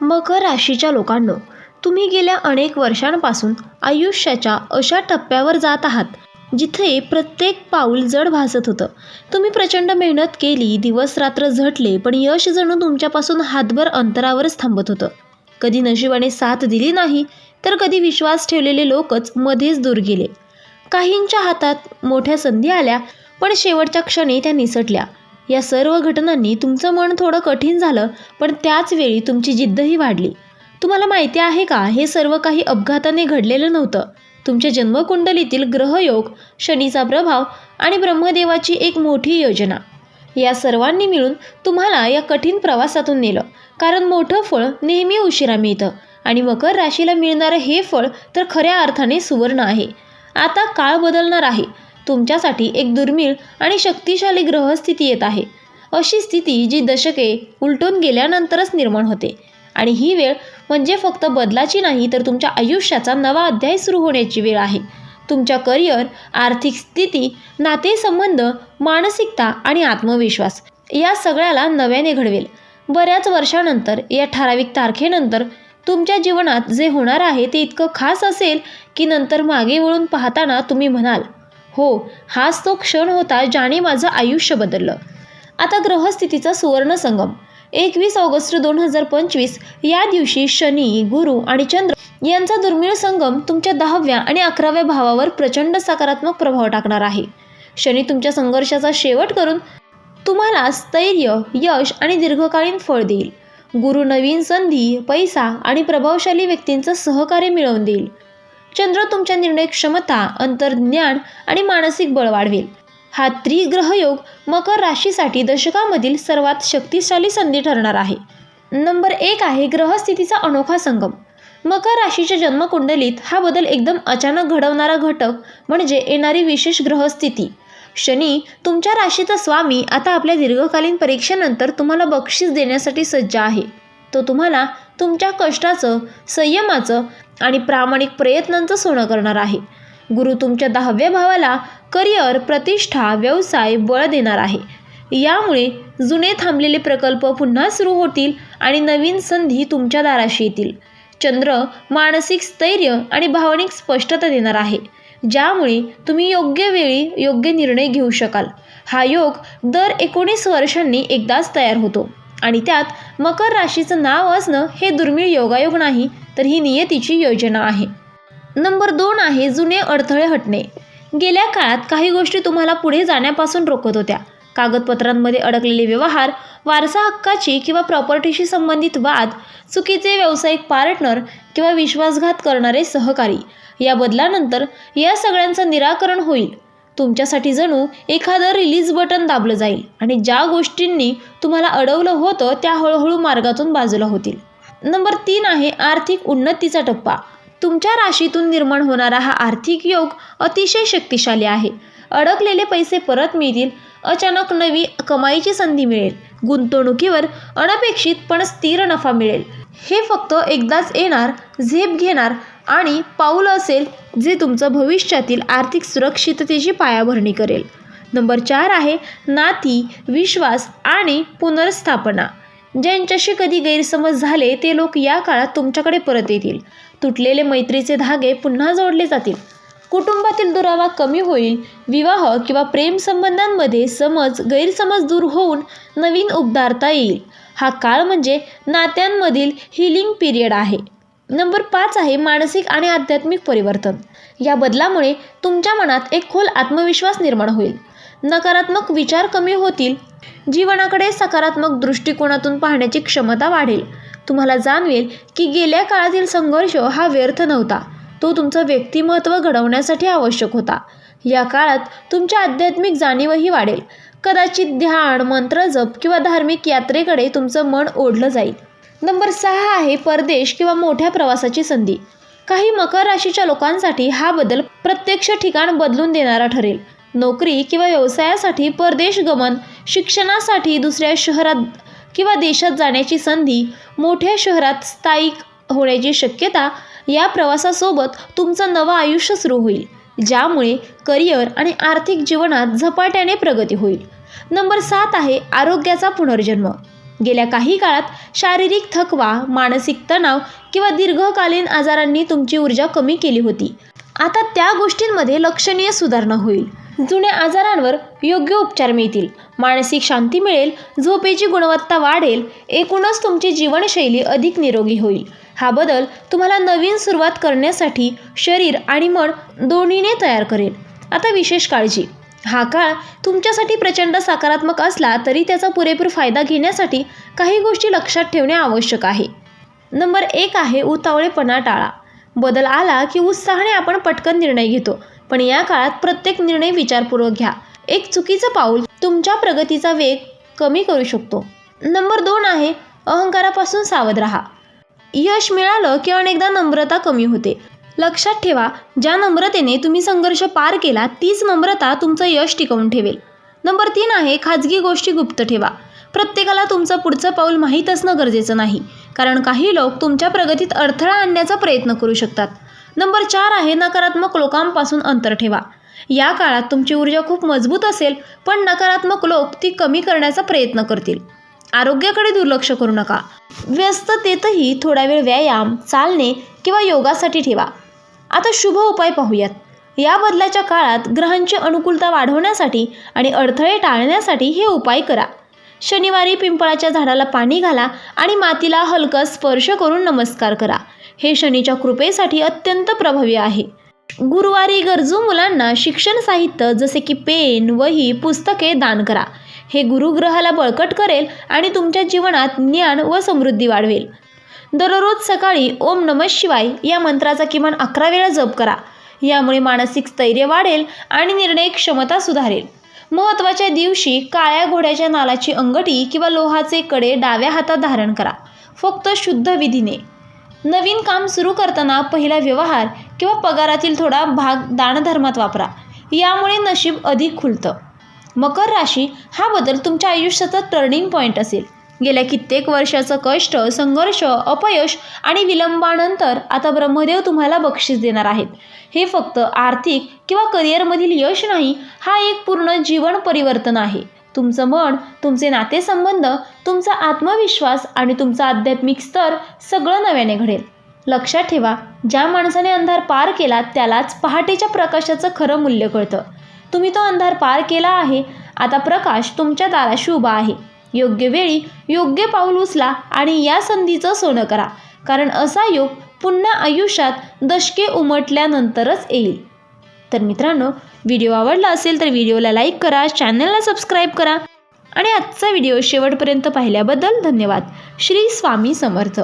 मकर राशीच्या लोकांनो तुम्ही गेल्या अनेक वर्षांपासून आयुष्याच्या अशा टप्प्यावर जात आहात जिथे प्रत्येक पाऊल जड भासत होतं. तुम्ही प्रचंड मेहनत केली दिवस रात्र झटले पण यश जणू तुमच्यापासून हातभर अंतरावरच थांबत होतं. कधी नशिबाने साथ दिली नाही तर कधी विश्वास ठेवलेले लोकच मध्येच दूर गेले. काहींच्या हातात मोठ्या संधी आल्या पण शेवटच्या क्षणी त्या निसटल्या. या सर्व घटनांनी तुमचं मन थोडं कठीण झालं पण त्याच वेळी तुमची जिद्दही वाढली. तुम्हाला माहिती आहे का हे सर्व काही अपघाताने घडलेलं नव्हतं. तुमच्या जन्मकुंडलीतील ग्रहयोग शनीचा प्रभाव आणि ब्रह्मदेवाची एक मोठी योजना. या सर्वांनी मिळून तुम्हाला या कठीण प्रवासातून नेलं. कारण मोठं फळ नेहमी उशिरा मिळतं आणि मकर राशीला मिळणारं हे फळ तर खऱ्या अर्थाने सुवर्ण आहे. आता काळ बदलणार आहे. तुमच्यासाठी एक दुर्मिळ आणि शक्तिशाली ग्रहस्थिती येत आहे. अशी स्थिती जी दशके उलटून गेल्यानंतरच निर्माण होते. आणि ही वेळ म्हणजे फक्त बदलाची नाही तर तुमच्या आयुष्याचा नवा अध्याय सुरू होण्याची वेळ आहे. तुमच्या करिअर आर्थिक स्थिती नातेसंबंध मानसिकता आणि आत्मविश्वास या सगळ्याला नव्याने घडवेल. बऱ्याच वर्षानंतर या ठराविक तारखेनंतर तुमच्या जीवनात जे होणार आहे ते इतकं खास असेल की नंतर मागे वळून पाहताना तुम्ही म्हणाल हो हाच तो क्षण होता ज्याने माझं आयुष्य बदललं. आता ग्रहस्थितीचा सुवर्ण संगम एकवीस ऑगस्ट दोन हजार पंचवीस या दिवशी शनी गुरु आणि चंद्र यांचा दुर्मिळ संगम तुमच्या दहाव्या आणि अकराव्या भावावर प्रचंड सकारात्मक प्रभाव टाकणार आहे. शनी तुमच्या संघर्षाचा शेवट करून तुम्हाला स्थैर्य यश आणि दीर्घकालीन फळ देईल. गुरु नवीन संधी पैसा आणि प्रभावशाली व्यक्तींचं सहकार्य मिळवून देईल. चंद्र तुमच्या निर्णय क्षमता अंतर्ज्ञान आणि मानसिक बळ वाढवेल. हा त्रिग्रहयोग मकर राशीसाठी दशकामधील सर्वात शक्तिशाली संधी ठरणार आहे. नंबर एक आहे ग्रहस्थितीचा अनोखा संगम. मकर राशीच्या जन्मकुंडलीत हा बदल एकदम अचानक घडवणारा घटक म्हणजे येणारी विशेष ग्रहस्थिती. शनी तुमच्या राशीचा स्वामी आता आपल्या दीर्घकालीन परीक्षेनंतर तुम्हाला बक्षीस देण्यासाठी सज्ज आहे. तो तुम्हाला तुमच्या कष्टाचं संयमाचं आणि प्रामाणिक प्रयत्नांचं सोनं करणार आहे. गुरु तुमच्या दहाव्या भावाला करिअर प्रतिष्ठा व्यवसाय बळ देणार आहे. यामुळे जुने थांबलेले प्रकल्प पुन्हा सुरू होतील आणि नवीन संधी तुमच्या दाराशी येतील. चंद्र मानसिक स्थैर्य आणि भावनिक स्पष्टता देणार आहे. ज्यामुळे तुम्ही योग्य वेळी योग्य निर्णय घेऊ शकाल. हा योग दर एकोणीस वर्षांनी एकदाच तयार होतो. आणि त्यात मकर राशीचं नाव असणं हे दुर्मिळ योगायोग नाही तर ही नियतीची योजना आहे. नंबर दोन आहे जुने अडथळे हटणे. गेल्या काळात काही गोष्टी तुम्हाला पुढे जाण्यापासून रोखत होत्या. कागदपत्रांमध्ये अडकलेले व्यवहार वारसा हक्काची किंवा प्रॉपर्टीशी संबंधित वाद चुकीचे व्यावसायिक पार्टनर किंवा विश्वासघात करणारे सहकारी. या बदलानंतर या सगळ्यांचं निराकरण होईल. तुमच्यासाठी जणू एखादं रिलीज बटन दाबलं जाईल आणि ज्या गोष्टींनी तुम्हाला अडवलं होतं त्या हळूहळू मार्गातून बाजूला होतील. नंबर तीन आहे आर्थिक उन्नतीचा टप्पा. तुमच्या राशीतून निर्माण होणारा हा आर्थिक योग अतिशय शक्तिशाली आहे. अडकलेले पैसे परत मिळतील अचानक नवी कमाईची संधी मिळेल गुंतवणुकीवर अनपेक्षित पण स्थिर नफा मिळेल. हे फक्त एकदाच येणार झेप घेणार आणि पाऊल असेल जे तुमचं भविष्यातील आर्थिक सुरक्षिततेची पायाभरणी करेल. नंबर चार आहे नाती विश्वास आणि पुनर्स्थापना. ज्यांच्याशी कधी गैरसमज झाले ते लोक या काळात तुमच्याकडे परत येतील. तुटलेले मैत्रीचे धागे पुन्हा जोडले जातील. कुटुंबातील दुरावा कमी होईल. विवाह किंवा प्रेमसंबंधांमध्ये समज गैरसमज दूर होऊन नवीन उबदारता येईल. हा काळ म्हणजे नात्यांमधील हिलिंग पिरियड आहे. नंबर पाच आहे मानसिक आणि आध्यात्मिक परिवर्तन. या बदलामुळे तुमच्या मनात एक खोल आत्मविश्वास निर्माण होईल. नकारात्मक विचार कमी होतील. जीवनाकडे सकारात्मक दृष्टिकोनातून पाहण्याची क्षमता वाढेल. तुम्हाला जाणवेल की गेल्या काळातील संघर्ष हा व्यर्थ नव्हता. तो तुमचं व्यक्तिमत्व घडवण्यासाठी आवश्यक होता. या काळात तुमच्या आध्यात्मिक जाणीवही वाढेल. कदाचित ध्यान मंत्र जप किंवा धार्मिक यात्रेकडे तुमचं मन ओढलं जाईल. नंबर सहा आहे परदेश किंवा मोठ्या प्रवासाची संधी. काही मकर राशीच्या लोकांसाठी हा बदल प्रत्यक्ष ठिकाण बदलून देणारा ठरेल. नोकरी किंवा व्यवसायासाठी परदेश गमन शिक्षणासाठी दुसऱ्या शहरात किंवा देशात जाण्याची संधी मोठ्या शहरात स्थायिक होण्याची शक्यता या प्रवासासोबत तुमचं नवं आयुष्य सुरू होईल ज्यामुळे करिअर आणि आर्थिक जीवनात झपाट्याने प्रगती होईल. नंबर सात आहे आरोग्याचा पुनर्जन्म. गेल्या काही काळात शारीरिक थकवा मानसिक तणाव किंवा दीर्घकालीन आजारांनी तुमची ऊर्जा कमी केली होती. आता त्या गोष्टींमध्ये लक्षणीय सुधारणा होईल. जुन्या आजारांवर योग्य उपचार मिळतील. मानसिक शांती मिळेल. झोपेची गुणवत्ता वाढेल. एकूणच तुमची जीवनशैली अधिक निरोगी होईल. हा बदल तुम्हाला नवीन सुरुवात करण्यासाठी शरीर आणि मन दोन्हीने तयार करेल. आता विशेष काळजी. हा काळ तुमच्यासाठी प्रचंड सकारात्मक असला तरी त्याचा पुरेपूर फायदा घेण्यासाठी काही गोष्टी लक्षात ठेवणे आवश्यक आहे. नंबर एक आहे उतावळेपणा टाळा. बदल आला की उत्साहाने आपण पटकन निर्णय घेतो पण या काळात प्रत्येक निर्णय विचारपूर्वक घ्या. एक चुकीचं पाऊल तुमच्या प्रगतीचा वेग कमी करू शकतो. नंबर दोन आहे अहंकारापासून सावध राहा. यश मिळालं की अनेकदा नम्रता कमी होते. लक्षात ठेवा ज्या नम्रतेने तुम्ही संघर्ष पार केला तीच नम्रता तुमचं यश टिकवून ठेवेल. नंबर तीन आहे खाजगी गोष्टी गुप्त ठेवा. प्रत्येकाला तुमचं पुढचं पाऊल माहीत असणं गरजेचं नाही कारण काही लोक तुमच्या प्रगतीत अडथळा आणण्याचा प्रयत्न करू शकतात. नंबर चार आहे नकारात्मक लोकांपासून अंतर ठेवा. या काळात तुमची ऊर्जा खूप मजबूत असेल पण नकारात्मक लोक ती कमी करण्याचा प्रयत्न करतील. आरोग्याकडे दुर्लक्ष करू नका. व्यस्ततेतही थोडा वेळ व्यायाम चालणे किंवा योगासाठी ठेवा. आता शुभ उपाय पाहूयात. या बदलाच्या काळात ग्रहांची अनुकूलता वाढवण्यासाठी आणि अडथळे टाळण्यासाठी हे उपाय करा. शनिवारी पिंपळाच्या झाडाला पाणी घाला आणि मातीला हलका स्पर्श करून नमस्कार करा. हे शनीच्या कृपेसाठी अत्यंत प्रभावी आहे. गुरुवारी गरजू मुलांना शिक्षण साहित्य जसे की पेन वही पुस्तके दान करा. हे गुरुग्रहाला बळकट करेल आणि तुमच्या जीवनात ज्ञान व समृद्धी वाढवेल. दररोज सकाळी ओम नमः शिवाय या मंत्राचा किमान अकरा वेळा जप करा. यामुळे मानसिक स्थैर्य वाढेल आणि निर्णय क्षमता सुधारेल. महत्त्वाच्या दिवशी काळ्या घोड्याच्या नालाची अंगठी किंवा लोहाचे कडे डाव्या हातात धारण करा. फक्त शुद्ध विधीने. नवीन काम सुरू करताना पहिला व्यवहार किंवा पगारातील थोडा भाग दानधर्मात वापरा. यामुळे नशीब अधिक खुलतं. मकर राशी हा बदल तुमच्या आयुष्याचा टर्निंग पॉईंट असेल. गेल्या कित्येक वर्षाचं कष्ट संघर्ष अपयश आणि विलंबानंतर आता ब्रह्मदेव तुम्हाला बक्षीस देणार आहेत. हे फक्त आर्थिक किंवा करिअरमधील यश नाही हा एक पूर्ण जीवन परिवर्तन आहे. तुमचं मन तुमचे नातेसंबंध तुमचा आत्मविश्वास आणि तुमचा आध्यात्मिक स्तर सगळं नव्याने घडेल. लक्षात ठेवा ज्या माणसाने अंधार पार केला त्यालाच पहाटेच्या प्रकाशाचं खरं मूल्य कळतं. तुम्ही तो अंधार पार केला आहे आता प्रकाश तुमच्या दाराशी उभा आहे. योग्य वेळी योग्य पाऊल उचला आणि या संधीचं सोनं करा. कारण असा योग पुन्हा आयुष्यात दशके उमटल्यानंतरच येईल. तर मित्रांनो व्हिडिओ आवडला असेल तर व्हिडिओला लाईक करा चॅनलला सबस्क्राईब करा आणि आजचा व्हिडिओ शेवटपर्यंत पाहिल्याबद्दल धन्यवाद. श्री स्वामी समर्थ.